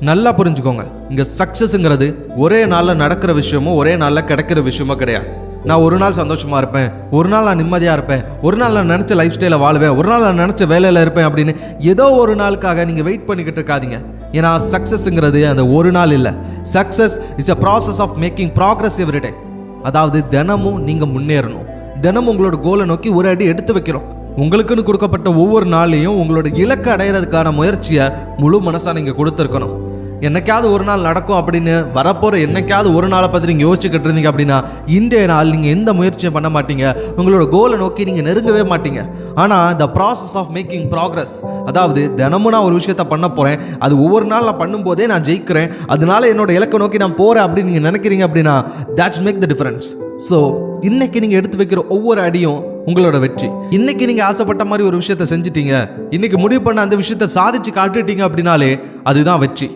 நல்லா புரிஞ்சுக்கோங்க. இங்க சக்சஸ்ங்கிறது ஒரே நாள்ல நடக்கிற விஷயமும் ஒரே நாள்ல கிடைக்கிற விஷயமும் கிடையாது. நான் ஒரு நாள் சந்தோஷமா இருப்பேன் ஒரு நாள் நான் நிம்மதியா இருப்பேன் ஒரு நாள் நான் நினைச்ச லைஃப் ஸ்டைல வாழ்வேன் ஒரு நாள் நான் நினைச்ச வேலையில இருப்பேன் அப்படின்னு ஏதோ ஒரு நாளுக்காக நீங்க வெயிட் பண்ணிக்கிட்டு இருக்காதீங்க. ஏன்னா சக்சஸ்ங்கிறது அந்த ஒரு நாள் இல்லை. Success is a process of making progress everyday அதாவது தினமும் நீங்க முன்னேறணும். தினமும் உங்களோட கோலை நோக்கி ஒரு அடி எடுத்து வைக்கிறோம். உங்களுக்குன்னு கொடுக்கப்பட்ட ஒவ்வொரு நாளையும் உங்களோட இலக்கு அடையிறதுக்கான முயற்சியை முழு மனசாக நீங்கள் கொடுத்துருக்கணும். என்னைக்காவது ஒரு நாள் நடக்கும் அப்படின்னு வரப்போகிற என்னைக்காவது ஒரு நாளை பற்றி நீங்கள் யோசிச்சுக்கிட்டு இருந்தீங்க அப்படின்னா இன்றைய நாள் நீங்கள் எந்த முயற்சியும் பண்ண மாட்டீங்க. உங்களோட கோலை நோக்கி நீங்கள் நெருங்கவே மாட்டீங்க. ஆனால் the process of making progress அதாவது தினமும் நான் ஒரு விஷயத்த பண்ண போகிறேன் அது ஒவ்வொரு நாள் நான் பண்ணும்போதே நான் ஜெயிக்கிறேன் அதனால என்னோட இலக்கை நோக்கி நான் போகிறேன் அப்படின்னு நீங்கள் நினைக்கிறீங்க அப்படின்னா that's make the difference so இன்னைக்கு நீங்கள் எடுத்து வைக்கிற ஒவ்வொரு அடியும் உங்களோட வெற்றி. இன்னைக்கு நீங்க ஆசைப்பட்ட மாதிரி ஒரு விஷயத்த செஞ்சிட்டீங்க. இன்னைக்கு முடிவு பண்ண அந்த விஷயத்த சாதிச்சு காட்டுட்டீங்க அப்படின்னாலே அதுதான் வெற்றி.